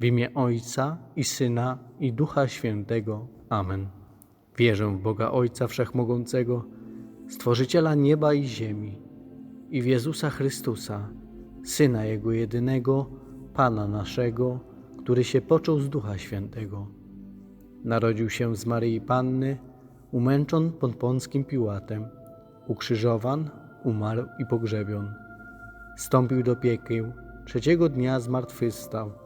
W imię Ojca i Syna i Ducha Świętego. Amen. Wierzę w Boga Ojca Wszechmogącego, Stworzyciela nieba i ziemi i w Jezusa Chrystusa, Syna Jego jedynego, Pana naszego, który się począł z Ducha Świętego. Narodził się z Maryi Panny, umęczon pod Pąckim Piłatem, ukrzyżowan, umarł i pogrzebion. Wstąpił do piekieł, trzeciego dnia zmartwychwstał,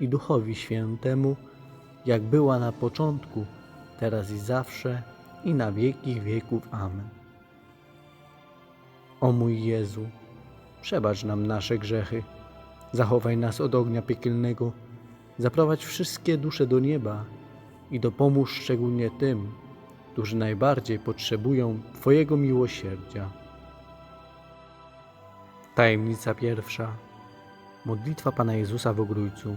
i Duchowi Świętemu, jak była na początku, teraz i zawsze, i na wieki wieków. Amen. O mój Jezu, przebacz nam nasze grzechy, zachowaj nas od ognia piekielnego, zaprowadź wszystkie dusze do nieba i dopomóż szczególnie tym, którzy najbardziej potrzebują Twojego miłosierdzia. Tajemnica pierwsza. Modlitwa Pana Jezusa w Ogrójcu.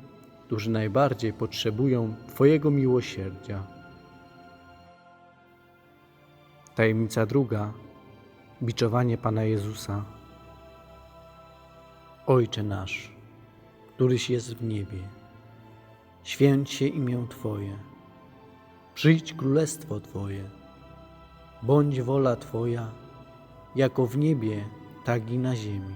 którzy najbardziej potrzebują Twojego miłosierdzia. Tajemnica druga. Biczowanie Pana Jezusa. Ojcze nasz, któryś jest w niebie, święć się imię Twoje, przyjdź królestwo Twoje, bądź wola Twoja, jako w niebie, tak i na ziemi.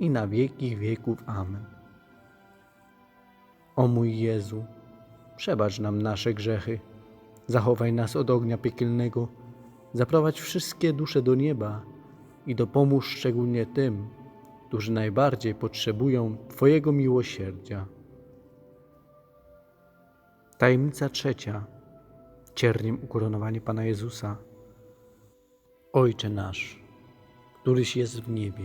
i na wieki wieków. Amen. O mój Jezu, przebacz nam nasze grzechy, zachowaj nas od ognia piekielnego, zaprowadź wszystkie dusze do nieba i dopomóż szczególnie tym, którzy najbardziej potrzebują Twojego miłosierdzia. Tajemnica trzecia. Cierniem ukoronowanie Pana Jezusa. Ojcze nasz, któryś jest w niebie,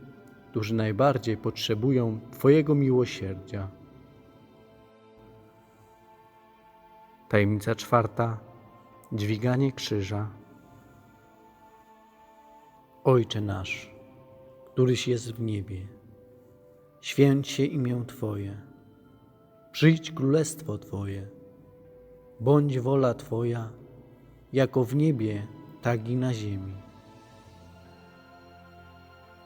którzy najbardziej potrzebują Twojego miłosierdzia. Tajemnica czwarta. Dźwiganie krzyża. Ojcze nasz, któryś jest w niebie, święć się imię Twoje, przyjdź królestwo Twoje, bądź wola Twoja, jako w niebie, tak i na ziemi.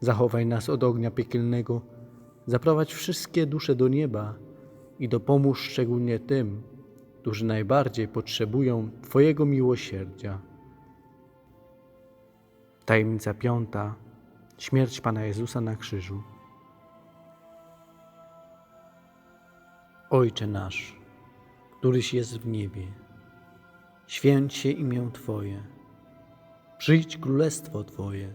zachowaj nas od ognia piekielnego, zaprowadź wszystkie dusze do nieba i dopomóż szczególnie tym, którzy najbardziej potrzebują Twojego miłosierdzia. Tajemnica piąta. Śmierć Pana Jezusa na krzyżu. Ojcze nasz, któryś jest w niebie, święć się imię Twoje, przyjdź królestwo Twoje,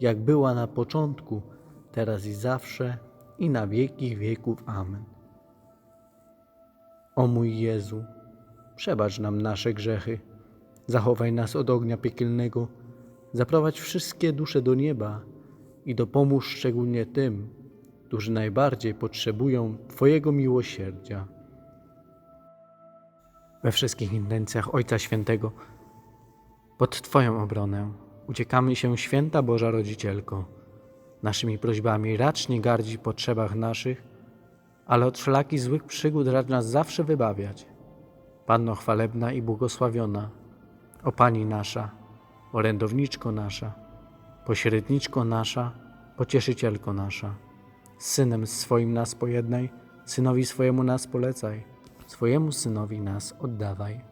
jak była na początku, teraz i zawsze, i na wieki wieków. Amen. O mój Jezu, przebacz nam nasze grzechy, zachowaj nas od ognia piekielnego, zaprowadź wszystkie dusze do nieba i dopomóż szczególnie tym, którzy najbardziej potrzebują Twojego miłosierdzia. We wszystkich intencjach Ojca Świętego, pod Twoją obronę, uciekamy się, Święta Boża Rodzicielko. Naszymi prośbami racz nie gardzić w potrzebach naszych, ale od wszelakich złych przygód racz nas zawsze wybawiać. Panno chwalebna i błogosławiona, o Pani nasza, orędowniczko nasza, pośredniczko nasza, pocieszycielko nasza. Z Synem swoim nas pojednaj, Synowi swojemu nas polecaj, swojemu Synowi nas oddawaj.